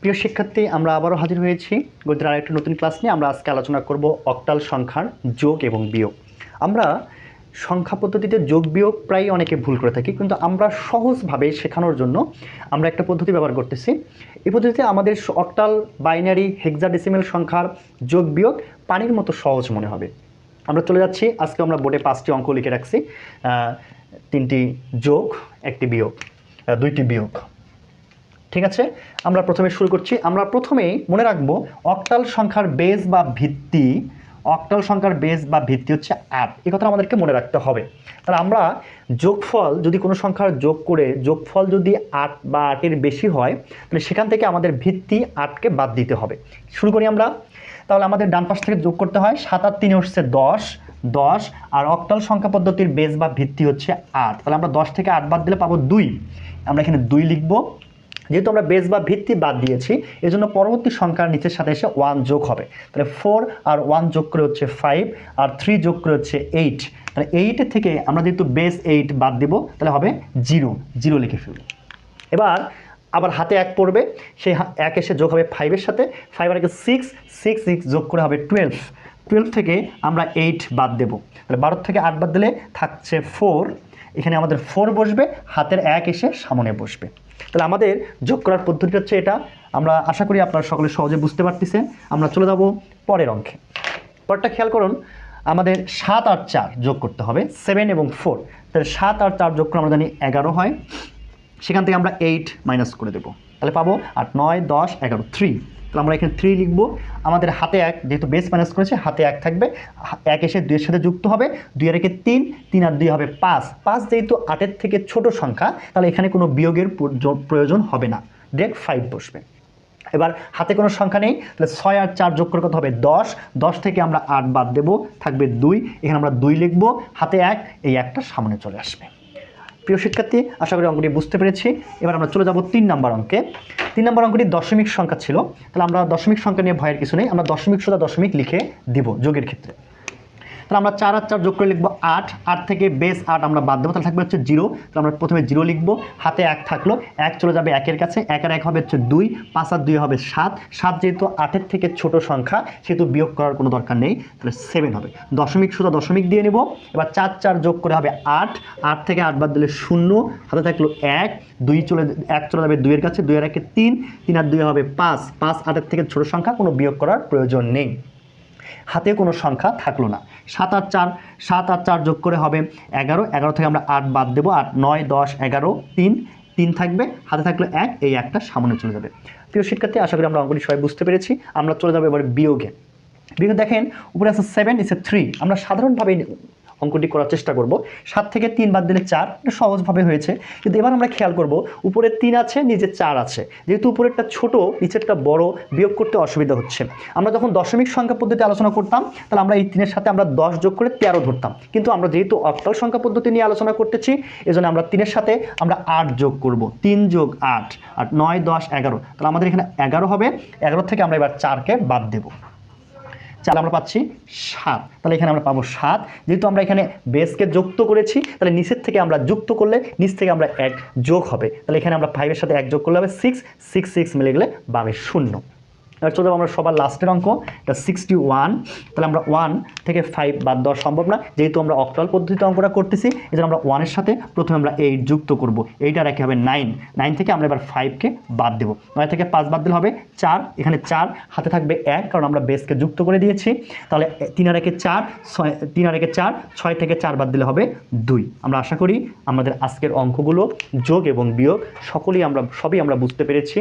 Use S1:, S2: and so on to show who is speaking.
S1: প্রিয় শিক্ষার্থী, আমরা আবারও হাজির হয়েছি। গণিতের আরেকটা নতুন ক্লাস নিয়ে আমরা আজকে আলোচনা করব অক্টাল সংখ্যার যোগ এবং বিয়োগ। আমরা সংখ্যা পদ্ধতিতে যোগ বিয়োগ প্রায় অনেকে ভুল করে থাকি, কিন্তু আমরা সহজভাবে শেখানোর জন্য আমরা একটা পদ্ধতি ব্যবহার করতেছি। এই পদ্ধতিতে আমাদের অক্টাল বাইনারি হেক্সাডেসিমেল সংখ্যার যোগ বিয়োগ পানির মতো সহজ মনে হবে। আমরা চলে যাচ্ছি। আজকে আমরা বোর্ডে পাঁচটি অঙ্ক লিখে রাখছি। তিনটি যোগ, একটি বিয়োগ দুইটি বিয়োগ। ঠিক আছে? আমরা প্রথমে শুরু করছি। আমরা প্রথমেই মনে রাখব অক্টাল সংখ্যার বেস বা ভিত্তি অক্টাল সংখ্যার বেস বা ভিত্তি হচ্ছে আট এই কথা আমাদেরকে মনে রাখতে হবে। তাহলে আমরা যোগফল যদি কোনো সংখ্যার যোগ করে, যোগফল যদি আট বা আটের বেশি হয়, তাহলে সেখান থেকে আমাদের ভিত্তি আটকে বাদ দিতে হবে। শুরু করি আমরা। তাহলে আমাদের ডান পাশ থেকে যোগ করতে হয়, সাত আর তিনে হচ্ছে দশ দশ, আর অক্টাল সংখ্যা পদ্ধতির বেস বা ভিত্তি হচ্ছে আট। তাহলে আমরা দশ থেকে আট বাদ দিলে পাবো দুই। আমরা এখানে দুই লিখব। যেহেতু আমরা বেস বা ভিত্তি বাদ দিয়েছি এই জন্য পরবর্তী সংখ্যার নিচের সাথে এসে ওয়ান যোগ হবে। তাহলে ফোর আর ওয়ান যোগ করে হচ্ছে ফাইভ আর থ্রি যোগ করে হচ্ছে এইট তাহলে এইটের থেকে আমরা যেহেতু বেস এইট বাদ দেব, তাহলে হবে জিরো জিরো লিখে ফেলব এবার আবার হাতে এক পড়বে, সেই এক এসে যোগ হবে ফাইভের সাথে। ফাইভ আর সিক্স সিক্স সিক্স যোগ করে হবে টুয়েলভ টুয়েলভ থেকে আমরা এইট বাদ দেব। তাহলে বারো থেকে আট বাদ দিলে থাকছে ফোর এখানে আমাদের ফোর বসবে, হাতের এক এসে সামনে বসবে। তাহলে আমাদের যোগ করার পদ্ধতি হচ্ছে এটা। আমরা আশা করি আপনারা সকলে সহজে বুঝতে পারতেছেন। আমরা চলে যাব পরের অঙ্কে। পরটা খেয়াল করুন, আমাদের সাত আর চার যোগ করতে হবে সেভেন এবং ফোর তাহলে সাত আর চার যোগ করে আমরা জানি এগারো হয়। সেখান থেকে আমরা এইট মাইনাস করে দেবো। তাহলে পাবো আট, নয়, দশ, এগারো থ্রি তাহলে আমরা এখানে থ্রি লিখব। আমাদের হাতে এক, যেহেতু বেস মাইনাস করেছে, হাতে এক থাকবে। এক এসে দুইয়ের সাথে যুক্ত হবে। দুই আর একে তিন তিন আর দুই হবে পাঁচ। পাঁচ যেহেতু আটের থেকে ছোট সংখ্যা, তাহলে এখানে কোনো বিয়োগের প্রয়োজন- প্রয়োজন হবে না। ডিরেক্ট ফাইভ বসবে। এবার হাতে কোনো সংখ্যা নেই, তাহলে ছয় আর চার যোগ করে কত হবে? দশ। দশ থেকে আমরা আট বাদ দেবো, থাকবে দুই। এখানে আমরা দুই লিখব। হাতে এক, এই একটা সামনে চলে আসবে। প্রিয় শিক্ষার্থী, আশা করি অঙ্কটি বুঝতে পেরেছি। এবার আমরা চলে যাব তিন নাম্বার অঙ্কে। তিন নাম্বার অঙ্কটি দশমিক সংখ্যা ছিল। তাহলে আমরা দশমিক সংখ্যা নিয়ে ভয়ের কিছু নেই, আমরা দশমিক সোজা দশমিক লিখে দিব যোগের ক্ষেত্রে। তাহলে আমরা চার আর চার যোগ করে লিখব আট। আট থেকে বেস আট আমরা বাদ দেবো। তাহলে থাকবে হচ্ছে জিরো। তাহলে আমরা প্রথমে জিরো লিখব। হাতে এক থাকল। এক চলে যাবে একের কাছে। এক আর এক হবে হচ্ছে দুই। পাঁচ আর দুই হবে সাত। সাত যেহেতু আটের থেকে ছোট সংখ্যা, সেহেতু বিয়োগ করার কোনো দরকার নেই। তাহলে সেভেন হবে। দশমিক শুধু দশমিক দিয়ে নেব। এবার চার চার যোগ করে হবে আট। আট থেকে আট বাদ দিলে শূন্য। হাতে থাকল এক। দুই চলে এক চলে যাবে দুইয়ের কাছে। দুই আর একে তিন। তিন আর দুই হবে পাঁচ। পাঁচ আটের থেকে ছোট সংখ্যা। কোনো বিয়োগ করার প্রয়োজন নেই। হাতে কোনো সংখ্যা থাকল না। সাত আর চার, সাত আর চার যোগ করে হবে এগারো। এগারো থেকে আমরা আট বাদ দেবো। আট, নয়, দশ, এগারো, তিন। তিন থাকবে। হাতে থাকলে এক, এই একটা সামনে চলে যাবে। প্রিয় শিক্ষার্থী, আশা করি আমরা অঙ্কটি সবাই বুঝতে পেরেছি। আমরা চলে যাব এবার বিয়োগে। বিয়োগে দেখেন, উপরে আছে সেভেন ইসে থ্রি আমরা সাধারণভাবে অঙ্কটি করার চেষ্টা করব। সাত থেকে তিন বাদ দিলে চার সহজভাবে হয়েছে। কিন্তু এবার আমরা খেয়াল করব, উপরে তিন আছে, নিচে চার আছে। যেহেতু উপরেরটা ছোট, নিচেরটা বড়, বিয়োগ করতে অসুবিধা হচ্ছে। আমরা যখন দশমিক সংখ্যা পদ্ধতি আলোচনা করতাম, তাহলে আমরা এই তিনের সাথে আমরা দশ যোগ করে তেরো ধরতাম। কিন্তু আমরা যেহেতু অক্টাল সংখ্যা পদ্ধতি নিয়ে আলোচনা করতেছি, এজন্য আমরা তিনের সাথে আমরা আট যোগ করব। তিন যোগ আট আট নয়, দশ, এগারো। তাহলে আমাদের এখানে এগারো হবে। এগারো থেকে আমরা এবার চারকে বাদ দেবো। চার, আমরা পাচ্ছি সাত। তাহলে এখানে আমরা পাবো সাত। যেহেতু আমরা এখানে বেসকে যুক্ত করেছি, তাহলে নিচের থেকে আমরা যুক্ত করলে নিচ থেকে আমরা এক যোগ হবে। তাহলে এখানে আমরা ফাইভের সাথে এক যোগ করলে হবে সিক্স সিক্স সিক্স মিলে গেলে বামে শূন্য। এবার চলে আমরা সবার লাস্টের অঙ্ক এটা সিক্সটি ওয়ান তাহলে আমরা ওয়ান থেকে ফাইভ বাদ দেওয়া সম্ভব না। যেহেতু আমরা অক্টাল পদ্ধতিতে অঙ্কটা করতেছি এই জন্য আমরা ওয়ানের সাথে প্রথমে আমরা এইট যুক্ত করব। এইটা রেখে হবে নাইন নাইন থেকে আমরা এবার ফাইভকে বাদ দেবো। নয় থেকে পাঁচ বাদ দিলে হবে চার। এখানে চার হাতে থাকবে এক, কারণ আমরা বেসকে যুক্ত করে দিয়েছি। তাহলে তিন আর একে চার, ছয়, তিন আর একে চার, ছয় থেকে চার বাদ দিলে হবে দুই। আমরা আশা করি আমাদের আজকের অঙ্কগুলো যোগ এবং বিয়োগ সকলেই আমরা, সবই আমরা বুঝতে পেরেছি।